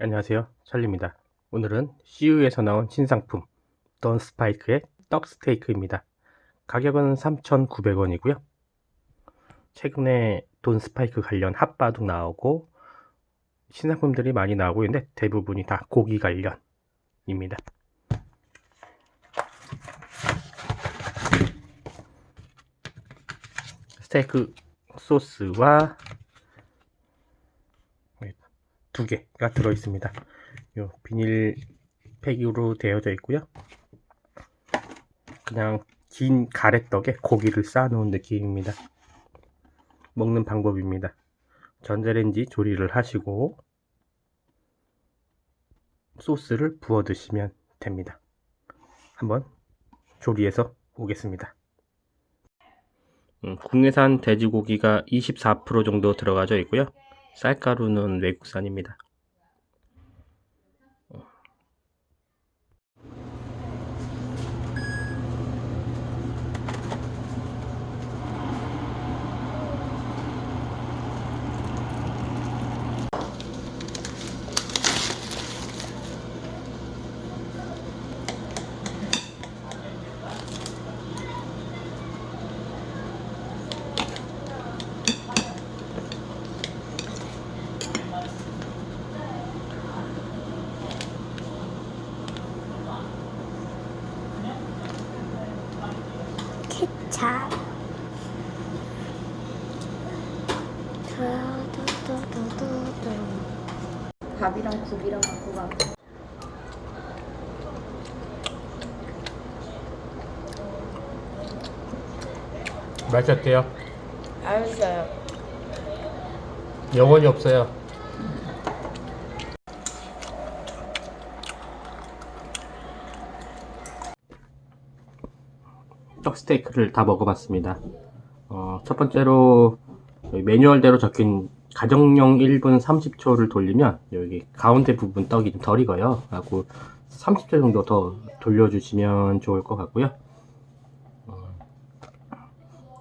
안녕하세요. 찰리입니다. 오늘은 CU에서 나온 신상품 던 스파이크의 떡 스테이크입니다. 가격은 3,900원이고요. 최근에 돈 스파이크 관련 핫바둑 나오고 신상품들이 많이 나오고 있는데 대부분이 다 고기 관련입니다. 스테이크 소스와 두 개가 들어 있습니다. 요 비닐 팩으로 되어져 있고요. 그냥 긴 가래떡에 고기를 쌓아 놓은 느낌입니다. 먹는 방법입니다. 전자레인지 조리를 하시고 소스를 부어 드시면 됩니다. 한번 조리해서 오겠습니다. 음, 국내산 돼지고기가 24% 정도 들어가져 있고요. 쌀가루는 외국산입니다. 케찹 두두두두두두. 밥이랑 국이랑 갖고 가. 맛있었대요. 알았어요. 영혼이 없어요. 떡 스테이크를 다 먹어봤습니다. 어, 첫 번째로 매뉴얼대로 적힌 가정용 1분 30초를 돌리면 여기 가운데 부분 떡이 좀 덜 익어요. 하고 30초 정도 더 돌려주시면 좋을 것 같고요. 어,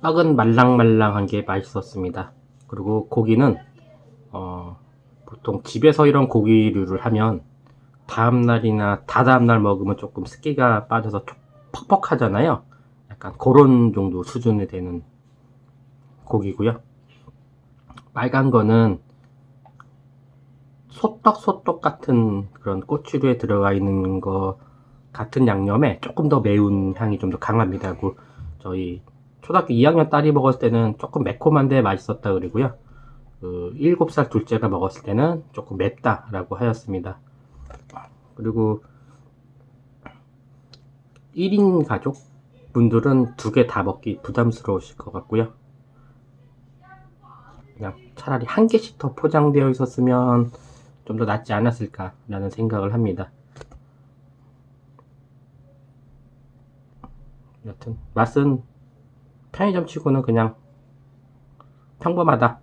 떡은 말랑말랑한 게 맛있었습니다. 그리고 고기는 어, 보통 집에서 이런 고기류를 하면 다음날이나 다다음날 먹으면 조금 습기가 빠져서 촉- 퍽퍽하잖아요. 약간 그런 정도 수준이 되는 고기고요. 빨간 거는 소떡 소떡 같은 그런 꼬치류에 들어가 있는 거 같은 양념에 조금 더 매운 향이 좀 더 강합니다. 그 저희 초등학교 2학년 딸이 먹었을 때는 조금 매콤한데 맛있었다 그러고요. 그 7살 둘째가 먹었을 때는 조금 맵다라고 하였습니다. 그리고 1인 가족 분들은 두 개 다 먹기 부담스러우실 것 같고요. 그냥 차라리 한 개씩 더 포장되어 있었으면 좀 더 낫지 않았을까라는 생각을 합니다. 여튼 맛은 편의점 치고는 그냥 평범하다로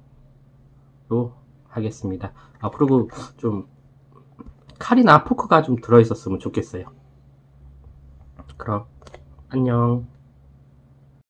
하겠습니다. 앞으로 좀 칼이나 포크가 좀 들어있었으면 좋겠어요. 그럼 안녕.